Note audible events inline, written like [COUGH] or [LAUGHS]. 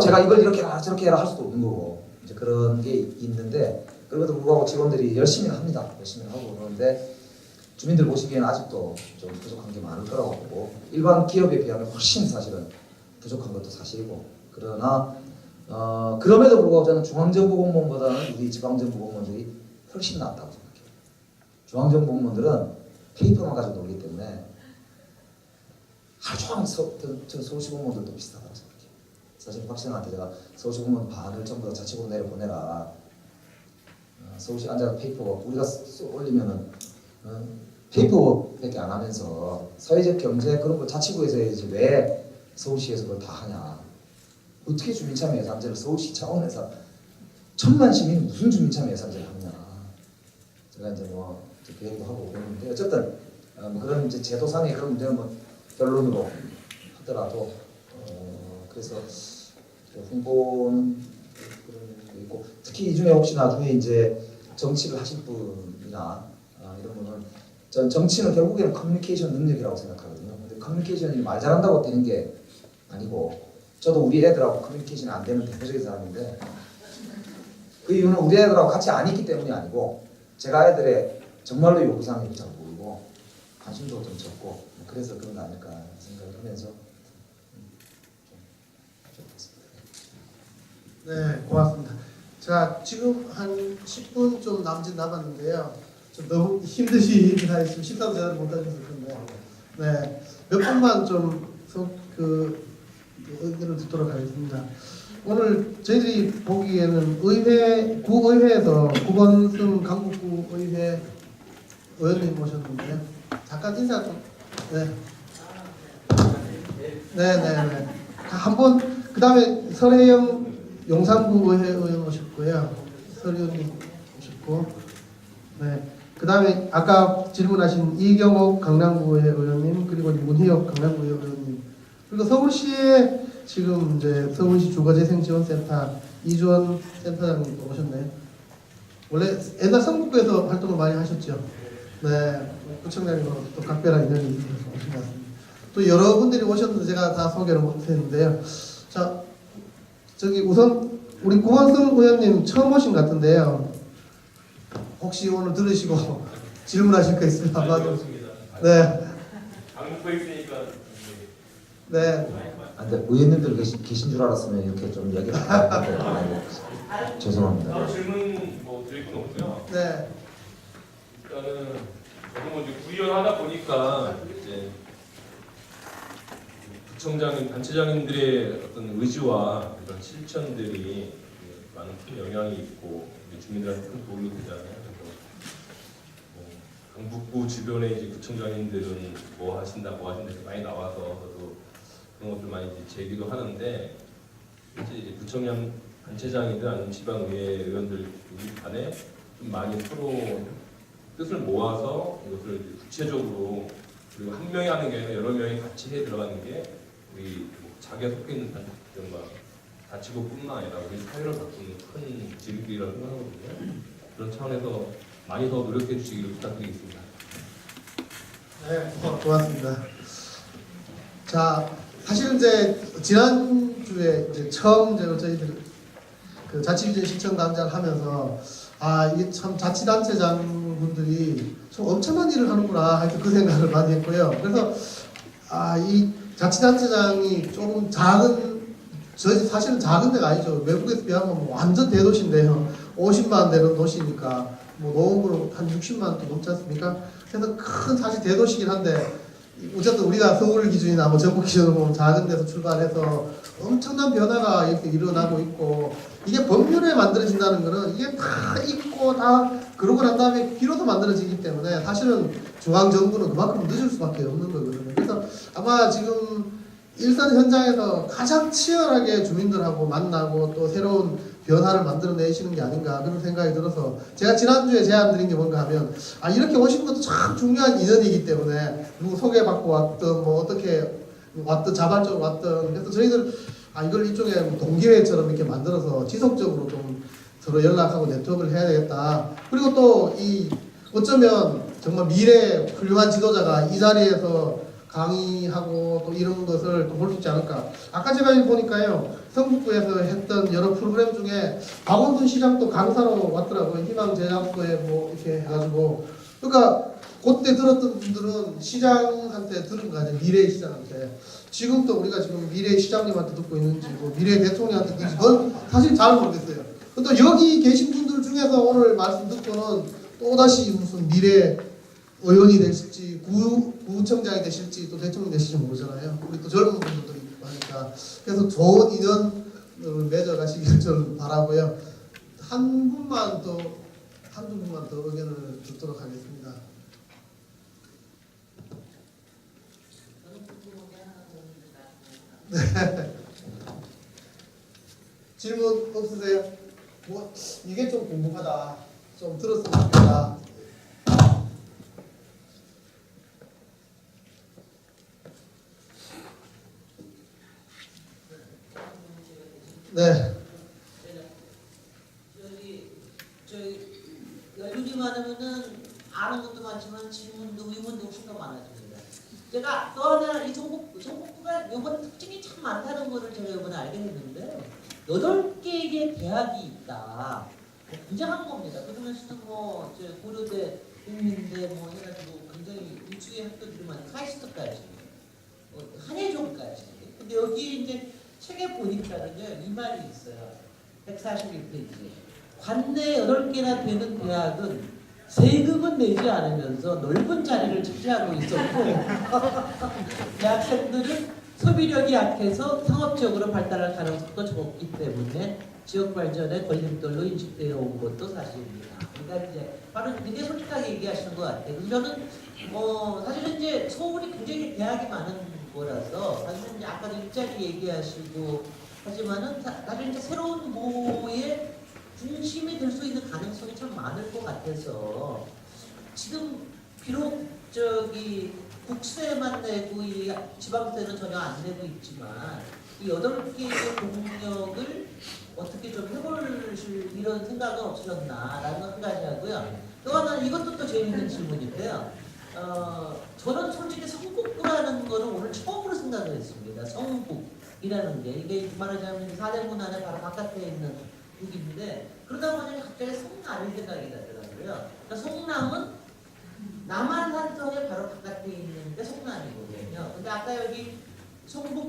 제가 이걸 이렇게 해라 저렇게 해라 할 수도 없는 거고 이제 그런 게 있는데 그럼에도 불구하고 직원들이 열심히 합니다. 열심히 하고 그러는데 주민들 보시기에는 아직도 좀 부족한 게 많을 거라고 보고 일반 기업에 비하면 훨씬 사실은 부족한 것도 사실이고 그러나 어, 그럼에도 불구하고 저는 중앙정보공무원보다는 우리 지방정보공무원들이 훨씬 낫다고 생각해요. 중앙정보공무원들은 페이퍼만 가지고 놀기 때문에 하루 종일 서, 저, 저 서울시 공무원들도 비슷하다고 생각해요. 사실 박신한테 제가 서울시 공무원 반을 전부 다 자치구로 내려 보내라. 어, 서울시 앉아 페이퍼 우리가 써- 올리면은 어, 페이퍼밖에 안 하면서 사회적 경제 그런 거 자치구에서 해야지 왜 서울시에서 그걸 다 하냐? 어떻게 주민참여 예산제를 서울시 차원에서 천만 시민이 무슨 주민참여 예산제를 하느냐? 제가 이제 뭐 이제 그 하고 그러는데 어쨌든 어, 뭐 그런 이제 제도상의 그런 문제는 뭐 결론으로 하더라도 어, 그래서 그 홍보는 그런 게 있고 특히 이 중에 혹시 나중에 이제 정치를 하실 분이나 아, 이런 분은 전 정치는 결국에는 커뮤니케이션 능력이라고 생각하거든요. 근데 커뮤니케이션이 말 잘한다고 되는 게 아니고 저도 우리 애들하고 커뮤니케이션이 안 되는 대표적인 사람인데 그 이유는 우리 애들하고 같이 안 있기 때문이 아니고 제가 애들의 정말로 요구사항이 잘 모르고 관심도 좀 적고 뭐 그래서 그런 거 아닐까 생각을 하면서 음, 좀, 좀 그렇습니다. 네, 고맙습니다. 자, 지금 한 10분 좀 남짓 남았는데요. 좀 너무 힘드시 하시면 식사도 제대로 못 하셔서 그런데, 네, 몇 분만 좀그 의견을 듣도록 하겠습니다. 오늘 저희들이 보기에는 의회 구의회에서 구건승 강북구 의회 의원님 모셨는데요. 잠깐 인사 좀. 네. 네, 네, 네. 한번 그 다음에 설혜영 용산구 의원 오셨고요. 설의원님 오셨고, 네. 그 다음에 아까 질문하신 이경옥 강남구 의회 의원님 그리고 문희혁 강남구 의회 의원님 그리고 서울시에 지금 이제 서울시 주거재생지원센터 이주원 센터장님 오셨네요. 원래 옛날 성북구에서 활동을 많이 하셨죠. 네, 구청장님으로 또 각별한 인연이 있어서 오신 것 같습니다. 또 여러분들이 오셨는데 제가 다 소개를 못했는데요. 자, 저기 우선 우리 구원승 의원님 처음 오신 것 같은데요. 혹시 오늘 들으시고 [LAUGHS] 질문하실 거 있으면 한마디. 없습니다. 네, 강북에 있으니까 네. 아, 근데 의원님들 계신, 계신 줄 알았으면 이렇게 좀 아이고, [LAUGHS] 죄송합니다. 따로 질문 뭐 드릴 건 없고요. 네, 일단은 저도 뭐 이제 구의원 하다 보니까 이제 부청장님, 단체장님들의 어떤 의지와 그런 실천들이 많은 큰 영향이 있고 주민들한테 큰 도움이 되잖아요. 뭐 강북구 주변에 이제 구청장님들은 뭐 하신다, 뭐 하신다 이렇게 많이 나와서 저도 그런 것들 많이 이제 제기도 하는데 이제 구청장 단체장이든 아니면 지방의회 의원들 간에 좀 많이 서로 뜻을 모아서 이것을 구체적으로 그리고 한 명이 하는 게 아니라 여러 명이 같이 해 들어가는 게 우리 뭐 자기가 속해 있는 단체들과 다치고 뿐만 아니라 우리 사회를 바꾸는 큰 지름길이라고 생각하거든요. 그런 차원에서 많이 더 노력해 주시기를 부탁드리겠습니다. 네, 고- 고맙습니다. 자, 사실 이제 지난주에 이제 처음 저희들 그 자치규제 시청단장을 하면서 아 이게 참 자치단체장 분들이 좀 엄청난 일을 하는구나 하여튼 그 생각을 많이 했고요. 그래서 아 이 자치단체장이 조금 작은 저희 사실은 작은 데가 아니죠. 외국에서 비하면 뭐 완전 대도시인데요. 50만 되는 도시니까 뭐 노후로 한 60만 도 넘지 않습니까? 그래서 큰 사실 대도시긴 한데 어쨌든 우리가 서울 기준이나 뭐 전국 기준으로 보면 작은 데서 출발해서 엄청난 변화가 이렇게 일어나고 있고 이게 법률에 만들어진다는 거는 이게 다 있고 다 그러고 난 다음에 비로소 만들어지기 때문에 사실은 중앙 정부는 그만큼 늦을 수밖에 없는 거거든요. 아마 지금 일선 현장에서 가장 치열하게 주민들하고 만나고 또 새로운 변화를 만들어내시는 게 아닌가 그런 생각이 들어서 제가 지난주에 제안 드린 게 뭔가 하면 아 이렇게 오신 것도 참 중요한 인연이기 때문에 누구 소개받고 왔든 뭐 어떻게 왔든 자발적으로 왔든 그래서 저희들 아 이걸 일종의 뭐 동기회처럼 이렇게 만들어서 지속적으로 좀 서로 연락하고 네트워크를 해야 되겠다. 그리고 또 이 어쩌면 정말 미래 훌륭한 지도자가 이 자리에서 강의하고 또 이런 것을 또 볼 수 있지 않을까 아까 제가 보니까요 성북구에서 했던 여러 프로그램 중에 박원순 시장도 강사로 왔더라고요. 희망제약소에 뭐 이렇게 해가지고 그러니까 그때 들었던 분들은 시장한테 들은 거 아니에요. 미래 시장한테. 지금도 우리가 지금 미래 시장님한테 듣고 있는지 뭐 미래 대통령한테 듣는지 그건 사실 잘 모르겠어요. 또 여기 계신 분들 중에서 오늘 말씀 듣고는 또다시 무슨 미래 의원이 되실지 구, 구청장이 되실지 또 대통령이 되실지 모르잖아요. 우리 또 젊은 분들도 있고 하니까 그래서 좋은 인연을 맺어가시길 [LAUGHS] 저는 바라고요. 한 분만 또 한두 분만 더 의견을 듣도록 하겠습니다. [LAUGHS] 질문 없으세요? 뭐 이게 좀 궁금하다. 좀 들었으면 좋겠다. 네. 저기 저희 열분이 많으면은 아는 것도 많지만 질문도 의문도 훨씬 더 많아집니다. 제가 또 하나 이 전국 전국구가 이번 특징이 참 많다는 거를 제가 이번에 알게 됐는데 여덟 개의 대학이 있다. 뭐 굉장한 겁니다. 그러면서도 뭐저 고려대, 국민대 뭐 해가지고 굉장히 일주의 학교들이 많이 카이스트까지, 어, 한예종까지. 근데 여기 이제 책에 보니까는요 이 말이 있어요. 141페이지. 관내 8개나 되는 대학은 세금은 내지 않으면서 넓은 자리를 차지하고 있었고 [LAUGHS] 대학생들은 소비력이 약해서 상업적으로 발달할 가능성도 적었기 때문에 지역 발전에 걸림돌로 인식되어 온 것도 사실입니다. 그러니까 이제 바로 되게 솔직하게 얘기하시는 것 같아요. 저는 뭐 사실은 이제 서울이 굉장히 대학이 많은 거라서 사실은 아까도 일자리 얘기하시고 하지만은 사- 사실 이제 새로운 모의 중심이 될 수 있는 가능성이 참 많을 것 같아서 지금 비록 저기 국세만 내고 이 지방세는 전혀 안 내고 있지만 이 여덟 개의 공력을 어떻게 좀 해볼 이런 생각은 없으셨나라는 한 가지 하고요. 또 하나는 이것도 또 재밌는 질문인데요. 어, 저는 솔직히 성북구라는 거는 오늘 처음으로 생각을 했습니다. 성북이라는 게 이게 말하자면 사대문 안에 바로 바깥에 있는 북인데 그러다 보니 갑자기 성남이 생각이 나더라고요. 그러니까 성남은 남한산성의 바로 바깥에 있는데 성남이거든요. 근데 아까 여기 성북